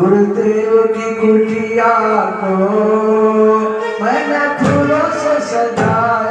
गुरुदेव की कुटिया को मैंने फूलों से सजाया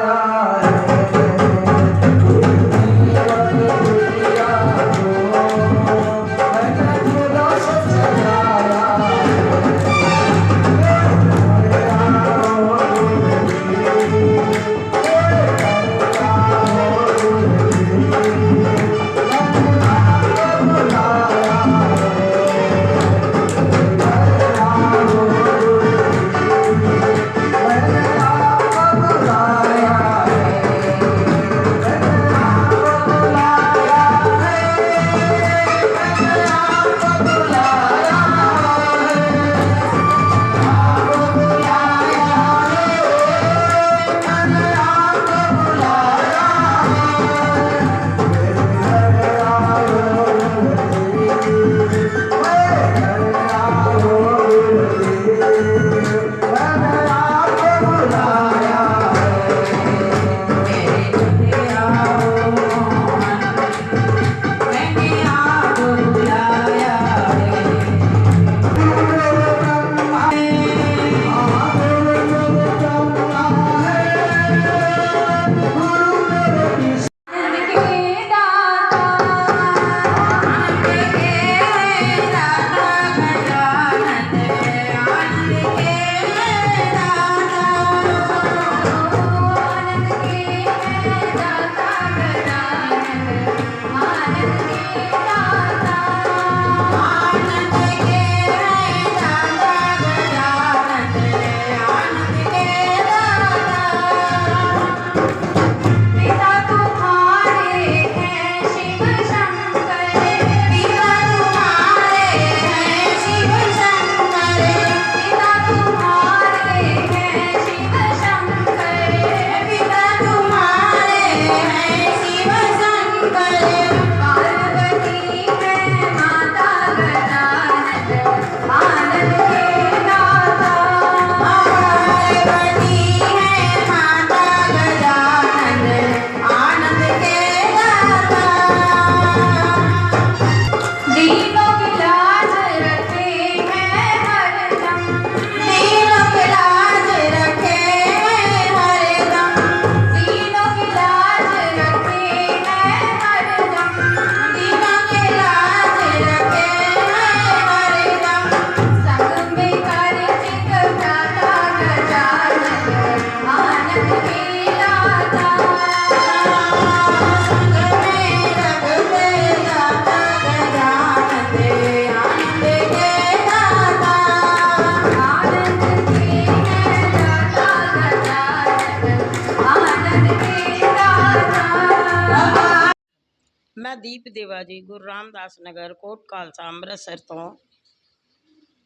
ਦੀਪ ਦੇਵਾ ਜੀ ਗੁਰੂ ਰਾਮਦਾਸ ਨਗਰ, ਕੋਟ ਖਾਲਸਾ, ਅੰਮ੍ਰਿਤਸਰ ਤੋਂ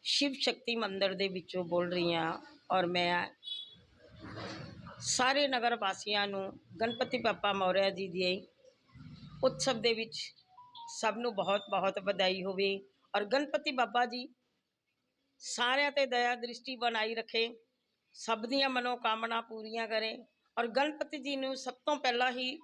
ਸ਼ਿਵ ਸ਼ਕਤੀ ਮੰਦਿਰ ਦੇ ਵਿੱਚੋਂ ਬੋਲ ਰਹੀ ਹਾਂ ਔਰ ਮੈਂ ਸਾਰੇ ਨਗਰ ਵਾਸੀਆਂ ਨੂੰ, ਗਣਪਤੀ ਬੱਪਾ ਮੌਰਿਆ ਜੀ ਦੇ ਉਤਸਵ ਦੇ ਵਿੱਚ ਸਭ ਨੂੰ ਬਹੁਤ ਬਹੁਤ ਵਧਾਈ ਹੋਵੇ ਔਰ ਗਣਪਤੀ ਬਾਬਾ ਜੀ ਸਾਰਿਆਂ ਤੇ ਦਇਆ ਦ੍ਰਿਸ਼ਟੀ ਬਣਾਈ ਰੱਖੇ, ਸਭ ਦੀਆਂ ਮਨੋਕਾਮਨਾ ਪੂਰੀਆਂ ਕਰੇ ਔਰ ਗਣਪਤੀ ਜੀ ਨੂੰ ਸਭ ਤੋਂ ਪਹਿਲਾਂ ਹੀ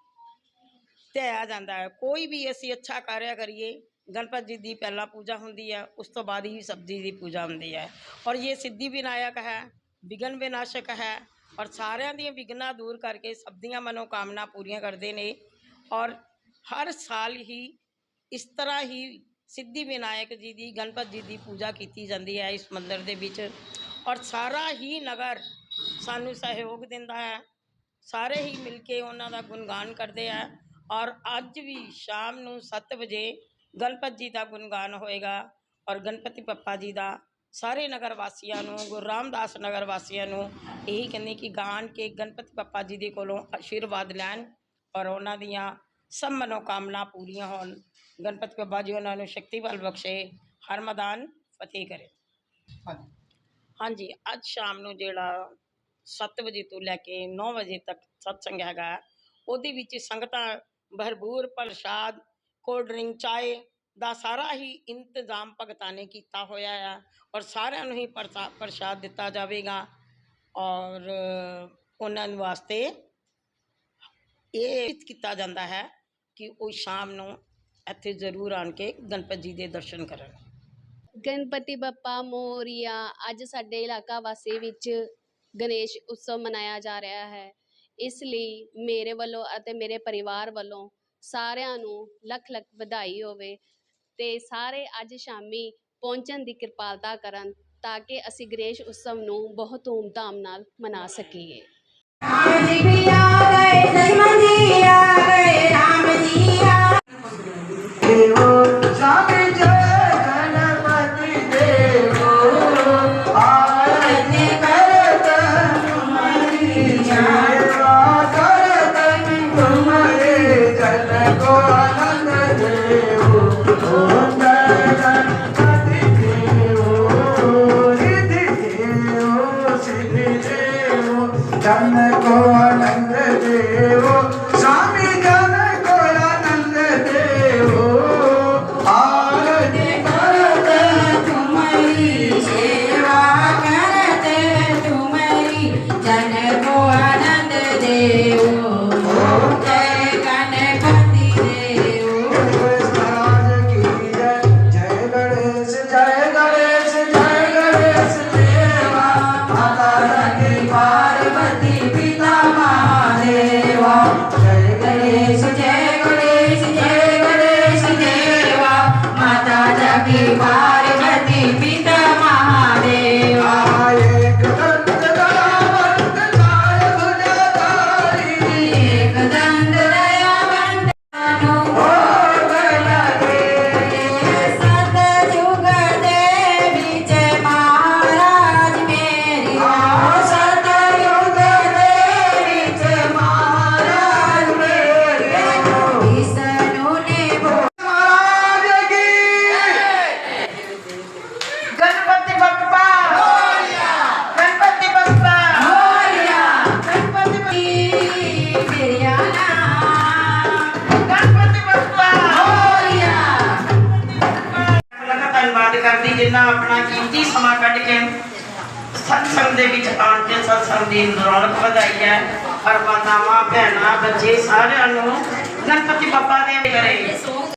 ਧਿਆਇਆ ਜਾਂਦਾ ਹੈ। ਕੋਈ ਵੀ ਅਸੀਂ ਅੱਛਾ ਕਾਰਿਆ ਕਰੀਏ ਗਣਪਤ ਜੀ ਦੀ ਪਹਿਲਾਂ ਪੂਜਾ ਹੁੰਦੀ ਹੈ, ਉਸ ਤੋਂ ਬਾਅਦ ਹੀ ਸਬਜ਼ੀ ਦੀ ਪੂਜਾ ਹੁੰਦੀ ਹੈ। ਔਰ ਇਹ ਸਿੱਧੀ ਵਿਨਾਇਕ ਹੈ ਵਿਗਨ ਵਿਨਾਸ਼ਕ ਹੈ, ਔਰ ਸਾਰਿਆਂ ਦੀਆਂ ਵਿਗਨਾਂ ਦੂਰ ਕਰਕੇ ਸਭ ਦੀਆਂ ਮਨੋਕਾਮਨਾ ਪੂਰੀਆਂ ਕਰਦੇ ਨੇ। ਔਰ ਹਰ ਸਾਲ ਹੀ ਇਸ ਤਰ੍ਹਾਂ ਹੀ ਸਿੱਧੀ ਵਿਨਾਇਕ ਜੀ ਦੀ ਗਣਪਤ ਜੀ ਦੀ ਪੂਜਾ ਕੀਤੀ ਜਾਂਦੀ ਹੈ ਇਸ ਮੰਦਿਰ ਦੇ ਵਿੱਚ। ਔਰ ਸਾਰਾ ਹੀ ਨਗਰ ਸਾਨੂੰ ਸਹਿਯੋਗ ਦਿੰਦਾ ਹੈ। ਸਾਰੇ ਹੀ ਮਿਲ ਕੇ ਉਹਨਾਂ ਦਾ ਗੁਣਗਾਨ ਕਰਦੇ ਆ ਔਰ ਅੱਜ ਵੀ ਸ਼ਾਮ ਨੂੰ 7 ਵਜੇ ਗਣਪਤ ਜੀ ਦਾ ਗੁਣਗਾਨ ਹੋਏਗਾ ਔਰ ਗਣਪਤੀ ਪੱਪਾ ਜੀ ਦਾ ਸਾਰੇ ਨਗਰ ਵਾਸੀਆਂ ਨੂੰ ਗੁਰੂ ਰਾਮਦਾਸ ਨਗਰ ਵਾਸੀਆਂ ਨੂੰ ਇਹੀ ਕਹਿੰਦੇ ਕਿ ਗਾਣ ਕੇ ਗਣਪਤੀ ਪੱਪਾ ਜੀ ਦੇ ਕੋਲੋਂ ਆਸ਼ੀਰਵਾਦ ਲੈਣ ਔਰ ਉਹਨਾਂ ਦੀਆਂ ਸਭ ਮਨੋਕਾਮਨਾ ਪੂਰੀਆਂ ਹੋਣ। ਗਣਪਤੀ ਪੱਪਾ ਜੀ ਉਹਨਾਂ ਨੂੰ ਸ਼ਕਤੀ ਬਲ ਬਖਸ਼ੇ ਹਰ ਮੈਦਾਨ ਫਤਿਹ ਕਰੇ। ਹਾਂਜੀ। ਅੱਜ ਸ਼ਾਮ ਨੂੰ ਜਿਹੜਾ 7 ਵਜੇ ਤੋਂ ਲੈ ਕੇ 9 ਵਜੇ ਤੱਕ ਸਤਸੰਗ ਹੈਗਾ ਉਹਦੇ ਵਿੱਚ ਸੰਗਤਾਂ ਭਰਪੂਰ ਪ੍ਰਸ਼ਾਦ ਕੋਲਡ ਡਰਿੰਕ ਚਾਏ ਦਾ ਸਾਰਾ ਹੀ ਇੰਤਜ਼ਾਮ ਭਗਤਾਂ ਨੇ ਕੀਤਾ ਹੋਇਆ ਆ ਔਰ ਸਾਰਿਆਂ ਨੂੰ ਹੀ ਪ੍ਰਸਾ- ਪ੍ਰਸ਼ਾਦ ਦਿੱਤਾ ਜਾਵੇਗਾ ਔਰ ਉਹਨਾਂ ਵਾਸਤੇ ਇਹ ਕੀਤਾ ਜਾਂਦਾ ਹੈ ਕਿ ਉਹ ਸ਼ਾਮ ਨੂੰ ਇੱਥੇ ਜ਼ਰੂਰ ਆਣ ਕੇ ਗਣਪਤ ਜੀ ਦੇ ਦਰਸ਼ਨ ਕਰਨ ਗਣਪਤੀ ਬੱਪਾ ਮੋਰੀਆ ਅੱਜ ਸਾਡੇ ਇਲਾਕਾ ਵਾਸੀ ਵਿੱਚ ਗਣੇਸ਼ ਉਤਸਵ ਮਨਾਇਆ ਜਾ ਰਿਹਾ ਹੈ ਇਸ ਲਈ ਮੇਰੇ ਵੱਲੋਂ ਅਤੇ ਮੇਰੇ ਪਰਿਵਾਰ ਵੱਲੋਂ ਸਾਰਿਆਂ ਨੂੰ ਲੱਖ ਲੱਖ ਵਧਾਈ ਹੋਵੇ ਤੇ ਸਾਰੇ ਅੱਜ ਸ਼ਾਮੀ ਪਹੁੰਚਣ ਦੀ ਕਿਰਪਾਲਤਾ ਕਰਨ ਤਾਂ ਕਿ ਅਸੀਂ ਗਣੇਸ਼ ਉਤਸਵ ਨੂੰ ਬਹੁਤ ਧੂਮਧਾਮ ਨਾਲ ਮਨਾ ਸਕੀਏ। ਕਰਦੀ ਜਿੰਨਾ ਆਪਣਾ ਕੀਮਤੀ ਸਮਾਂ ਕੱਢ ਕੇ ਸਤਸੰਗ ਦੇ ਵਿੱਚ ਆਣ ਕੇ ਸਤਸੰਗ ਦੀ ਰੌਣਕ ਵਧਾਈ ਹੈ ਪਰ ਮਾਤਾਵਾਂ ਭੈਣਾਂ ਬੱਚੇ ਸਾਰਿਆਂ ਨੂੰ ਗਣਪਤੀ ਬੱਪਾ ਦੇ ਕਰੇ